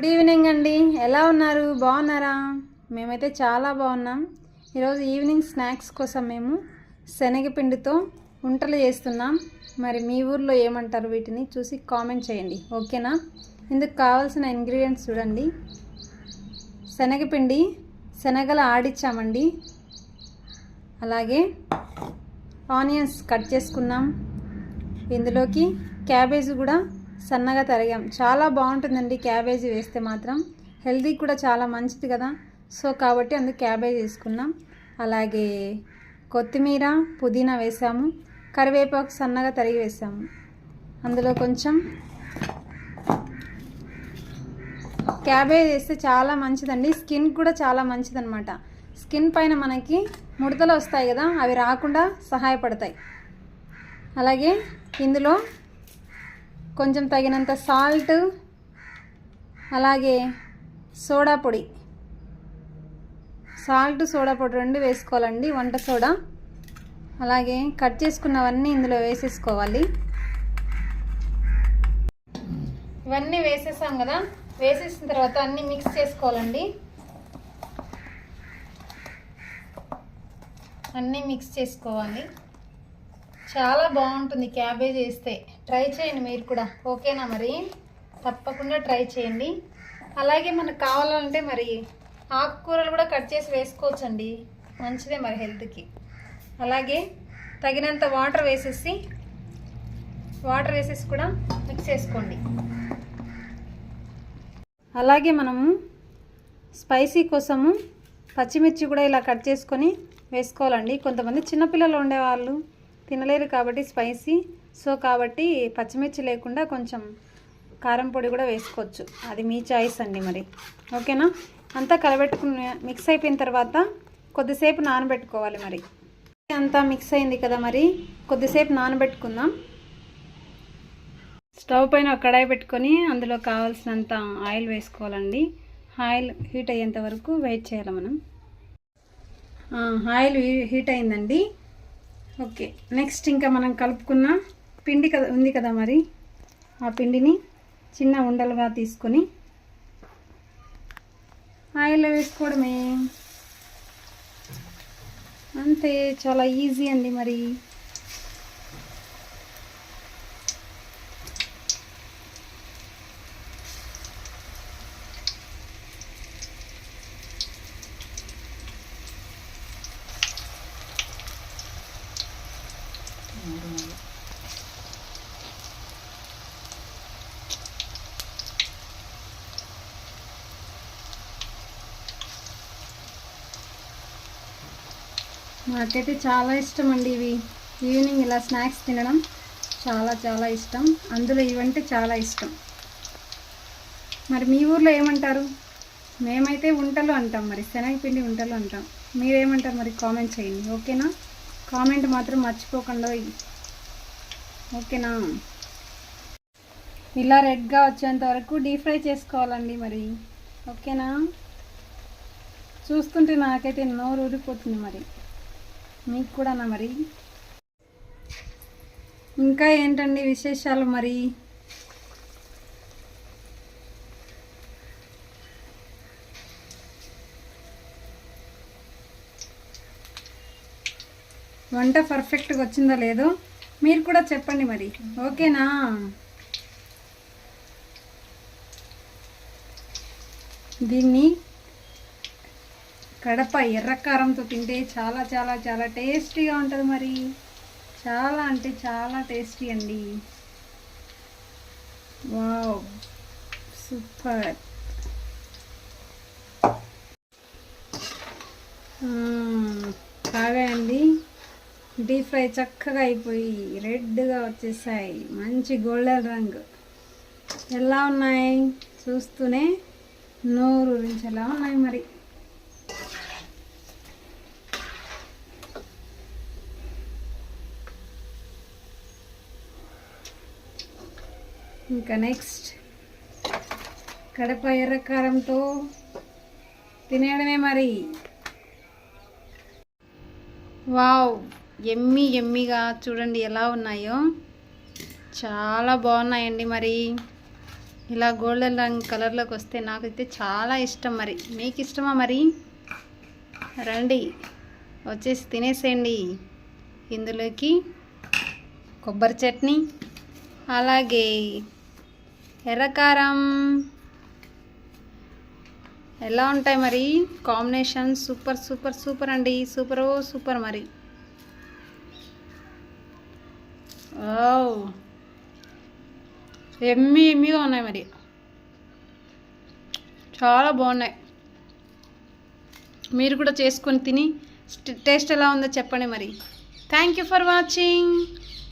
Good evening అండి. ఎలా ఉన్నారు? బాగున్నారా? మేమైతే చాలా బాగున్నాం. ఈరోజు ఈవినింగ్ స్నాక్స్ కోసం మేము శనగపిండితో వంటలు చేస్తున్నాం. మరి మీ ఊర్లో ఏమంటారు వీటిని చూసి కామెంట్ చేయండి. ఓకేనా? ఇందుకు కావాల్సిన ఇంగ్రీడియంట్స్ చూడండి. శనగపిండి శనగలు ఆడిచ్చామండి. అలాగే ఆనియన్స్ కట్ చేసుకున్నాం. ఇందులోకి క్యాబేజీ కూడా సన్నగా తరిగాం. చాలా బాగుంటుందండి క్యాబేజీ వేస్తే మాత్రం. హెల్తీ కూడా చాలా మంచిది కదా. సో కాబట్టి అందుకు క్యాబేజీ వేసుకున్నాం అలాగే కొత్తిమీర పుదీనా వేసాము. కరివేపాకు సన్నగా తరిగి వేసాము. అందులో కొంచెం క్యాబేజ్ వేస్తే చాలా మంచిదండి. స్కిన్ కూడా చాలా మంచిదనమాట స్కిన్ పైన మనకి ముడతలు వస్తాయి కదా అవి రాకుండా సహాయపడతాయి. అలాగే ఇందులో కొంచెం తగినంత సాల్ట్ అలాగే సోడా పొడి. సాల్ట్ సోడా పొడి రెండు వేసుకోవాలండి వంట సోడా. అలాగే కట్ చేసుకున్నవన్నీ ఇందులో వేసేసుకోవాలి. ఇవన్నీ వేసేసాం కదా వేసేసిన తర్వాత అన్నీ మిక్స్ చేసుకోవాలండి. అన్నీ మిక్స్ చేసుకోవాలి. చాలా బాగుంటుంది క్యాబేజ్ వేస్తే. ట్రై చేయండి మీరు కూడా. ఓకేనా మరి? తప్పకుండా ట్రై చేయండి. అలాగే మనకు కావాలంటే మరి ఆకుకూరలు కూడా కట్ చేసి వేసుకోవచ్చండి. మంచిదే మరి హెల్త్కి. అలాగే తగినంత వాటర్ వేసేసి వాటర్ వేసేసి కూడా మిక్స్ చేసుకోండి. అలాగే మనము స్పైసీ కోసము పచ్చిమిర్చి కూడా ఇలా కట్ చేసుకొని వేసుకోవాలండి. కొంతమంది చిన్నపిల్లలు ఉండేవాళ్ళు. తినలేరు కాబట్టి స్పైసీ. సో కాబట్టి పచ్చిమిర్చి లేకుండా కొంచెం కారం పొడి కూడా వేసుకోవచ్చు. అది మీ చాయిస్ అండి మరి. ఓకేనా? అంతా కలబెట్టుకుని మిక్స్ అయిపోయిన తర్వాత కొద్దిసేపు నానబెట్టుకోవాలి మరి. అంతా మిక్స్ అయింది కదా మరి. కొద్దిసేపు నానబెట్టుకుందాం. స్టవ్ పైన ఒక కడాయి పెట్టుకొని అందులో కావాల్సినంత ఆయిల్ వేసుకోవాలండి. ఆయిల్ హీట్ అయ్యేంత వరకు వెయిట్ చేయాలి మనం. ఆయిల్ హీ- హీట్ అయిందండి. ఓకే నెక్స్ట్ ఇంకా మనం కలుపుకున్న పిండి కదా ఉంది కదా మరి? ఆ పిండిని చిన్న ఉండలుగా తీసుకొని ఆయిల్లో వేసుకోవడమే. అంతే చాలా ఈజీ అండి మరి. నాకైతే చాలా ఇష్టం అండి ఇవి. ఈవినింగ్ ఇలా స్నాక్స్ తినడం చాలా చాలా ఇష్టం. అందులో ఇవంటే చాలా ఇష్టం. మరి మీ ఊర్లో ఏమంటారు? మేమైతే ఉంటలు అంటాం మరి శనగపిండి ఉంటలు అంటాం. మీరేమంటారు మరి కామెంట్ చేయండి ఓకేనా? కామెంట్ మాత్రం మర్చిపోకుండా ఓకేనా? ఇలా రెడ్గా వచ్చేంత వరకు డీప్ ఫ్రై చేసుకోవాలండి మరి ఓకేనా? చూస్తుంటే నాకైతే నోరు ఊరిపోతుంది మరి. మీకు కూడానా మరి? ఇంకా ఏంటండి విశేషాలు మరి? వంట పర్ఫెక్ట్గా వచ్చిందో లేదో మీరు కూడా చెప్పండి మరి. ఓకేనా? దీన్ని కడప ఎర్రకారంతో తింటే చాలా చాలా చాలా టేస్టీగా ఉంటుంది మరి. చాలా అంటే చాలా టేస్టీ అండి. వావ్. సూపర్. కాగాయండి డీప్ ఫ్రై చక్కగా అయిపోయి రెడ్గా వచ్చేసాయి. మంచి గోల్డెన్ రంగు. ఎలా ఉన్నాయి? చూస్తూనే నోరు నుంచి ఎలా ఉన్నాయి మరి. ఇంకా నెక్స్ట్ కడప ఎర్రకారంతో తినేయడమే మరి. వావ్ ఎమ్మి ఎమ్మిగా చూడండి ఎలా ఉన్నాయో. చాలా బాగున్నాయండి మరి. ఇలా గోల్డెన్ రంగ్ కలర్లోకి వస్తే నాకైతే చాలా ఇష్టం మరి. మీకు ఇష్టమా మరి? రండి వచ్చేసి తినేసేయండి. ఇందులోకి కొబ్బరి చట్నీ అలాగే ఎర్రకారం. ఎలా ఉంటాయి మరి? కాంబినేషన్ సూపర్ సూపర్ సూపర్ అండి. సూపర్ ఓ సూపర్ మరి. ఓ ఎమ్మి ఎమ్మిగా ఉన్నాయి మరి. చాలా బాగున్నాయి. మీరు కూడా చేసుకొని తిని టేస్ట్ ఎలా ఉందో చెప్పండి మరి. Thank you for watching